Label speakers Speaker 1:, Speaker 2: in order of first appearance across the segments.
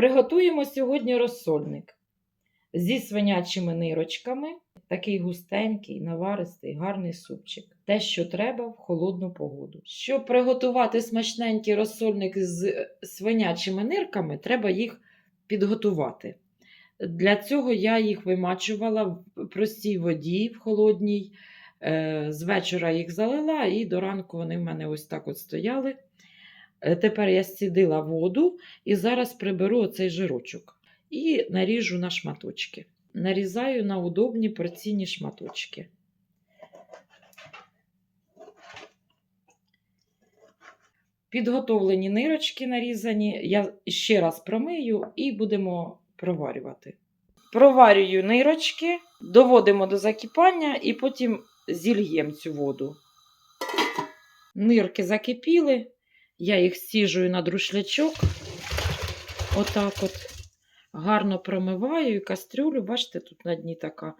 Speaker 1: Приготуємо сьогодні розсольник зі свинячими нирочками. Такий густенький, наваристий, гарний супчик. Те, що треба в холодну погоду. Щоб приготувати смачненький розсольник з свинячими нирками, треба їх підготувати. Для цього я їх вимачувала в простій воді, в холодній. Е, З вечора їх залила, і до ранку вони в мене ось так от стояли. Е, Тепер я стідила воду і зараз приберу оцей жирочок і наріжу на шматочки. Нарізаю на удобні порційні шматочки. Підготовлені нирочки нарізані. Я ще раз промию і будемо проварювати. Проварюю нирочки, доводимо до закипання і потім зільємо цю воду. Нирки закипіли, я їх стіжую на друшлячок. Отак от гарно промиваю і кастрюлю. Бачите, тут на дні така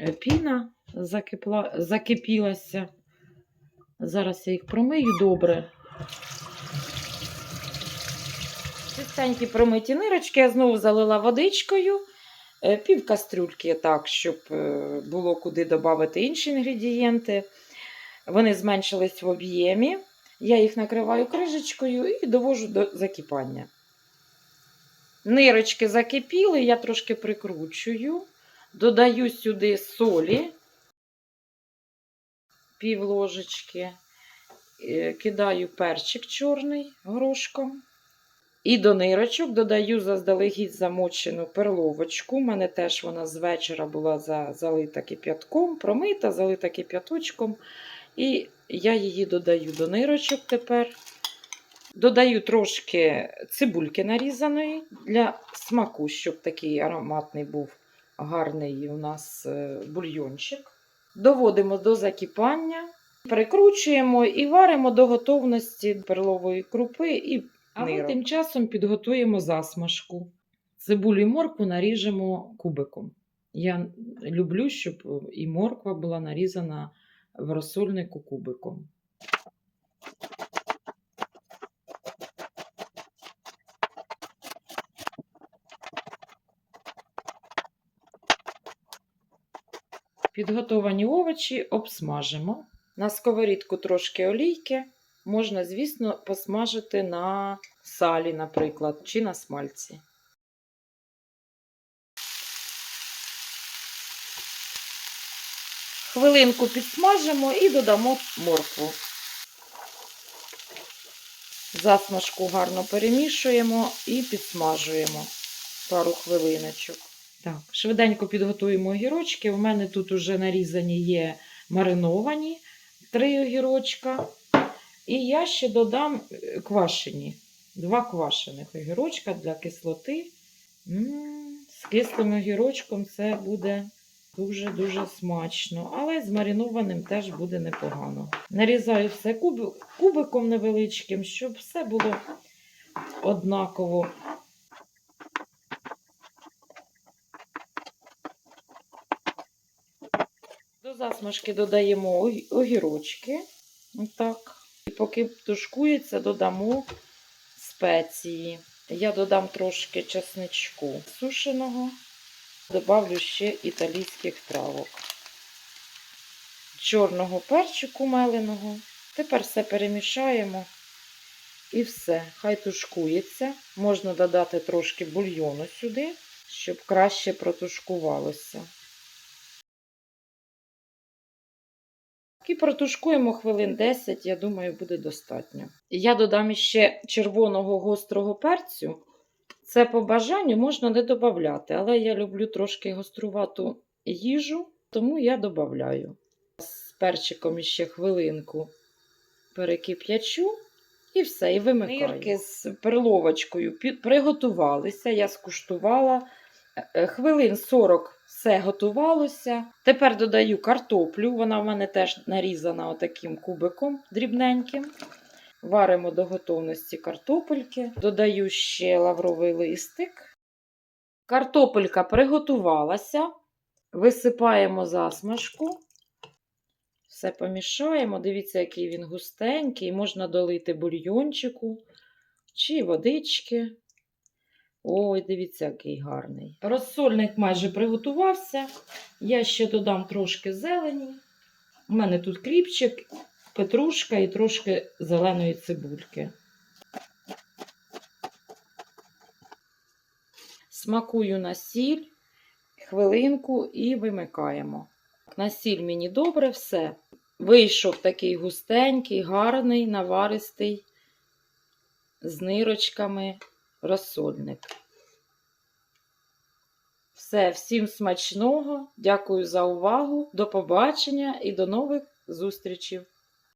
Speaker 1: е, піна закипла, закипілася. Зараз я їх промию добре. Чистенькі промиті нирочки я знову залила водичкою. Е, Пів кастрюльки так, щоб е, було куди додати інші інгредієнти. Вони зменшились в об'ємі. Я їх накриваю крижечкою і довожу до закипання. Нирочки закипіли, я трошки прикручую, додаю сюди солі, пів ложечки, е, кидаю перчик чорний горошком. І до нирочок додаю заздалегідь замочену перловочку. У мене теж вона з вечора була залита кип'ятком, промита, залита кип'яточком. І я її додаю до нирочок тепер. Додаю трошки цибульки нарізаної для смаку, щоб такий ароматний був гарний у нас е, бульйончик. Доводимо до закипання, прикручуємо і варимо до готовності перлової крупи і а ми тим часом підготуємо засмажку. Цибулю і моркву наріжемо кубиком. Я люблю, щоб і морква була нарізана в розсольнику кубиком. Підготовані овочі обсмажимо. На сковорідку трошки олійки. Можна, звісно, посмажити на салі, наприклад, чи на смальці. Хвилинку підсмажимо і додамо моркву. Засмажку гарно перемішуємо і підсмажуємо пару хвилиночок. Так, швиденько підготуємо огірочки. У мене тут уже нарізані є мариновані три огірочка. І я ще додам е, квашені. Два квашених огірочка для кислоти. М, З кислим огірочком це буде дуже-дуже смачно. Але з маринованим теж буде непогано. Нарізаю все куби- кубиком невеличким, щоб все було однаково. До засмажки додаємо огірочки. Отак. І поки тушкується, додамо спеції. Я додам трошки чесничку сушеного, добавлю ще італійських травок, чорного перчику меленого. Тепер все перемішаємо і все. Хай тушкується. Можна додати трошки бульйону сюди, щоб краще протушкувалося. І протушкуємо хвилин 10, я думаю, буде достатньо. Я додам ще червоного гострого перцю. Це по бажанню можна не додати, але я люблю трошки гострувату їжу, тому я додаю. З перчиком ще хвилинку перекип'ячу і все, і вимикаю. Нирки з перловочкою приготувалися, я скуштувала. Е, Хвилин 40 все готувалося. Тепер додаю картоплю. Вона в мене теж нарізана отаким кубиком дрібненьким. Варимо до готовності картопельки. Додаю ще лавровий листик. Картопелька приготувалася. Висипаємо засмажку. Все помішаємо. Дивіться, який він густенький. Можна долити бульйончику чи водички. Ой, дивіться, який гарний. Розсольник майже приготувався. Я ще додам трошки зелені. У мене тут кріпчик, петрушка і трошки зеленої цибульки. Смакую на сіль, хвилинку і вимикаємо. На сіль мені добре все. Вийшов такий густенький, гарний, наваристий, з нирочками розсольник. Все, всім смачного. Дякую за увагу. До побачення і до нових зустрічей.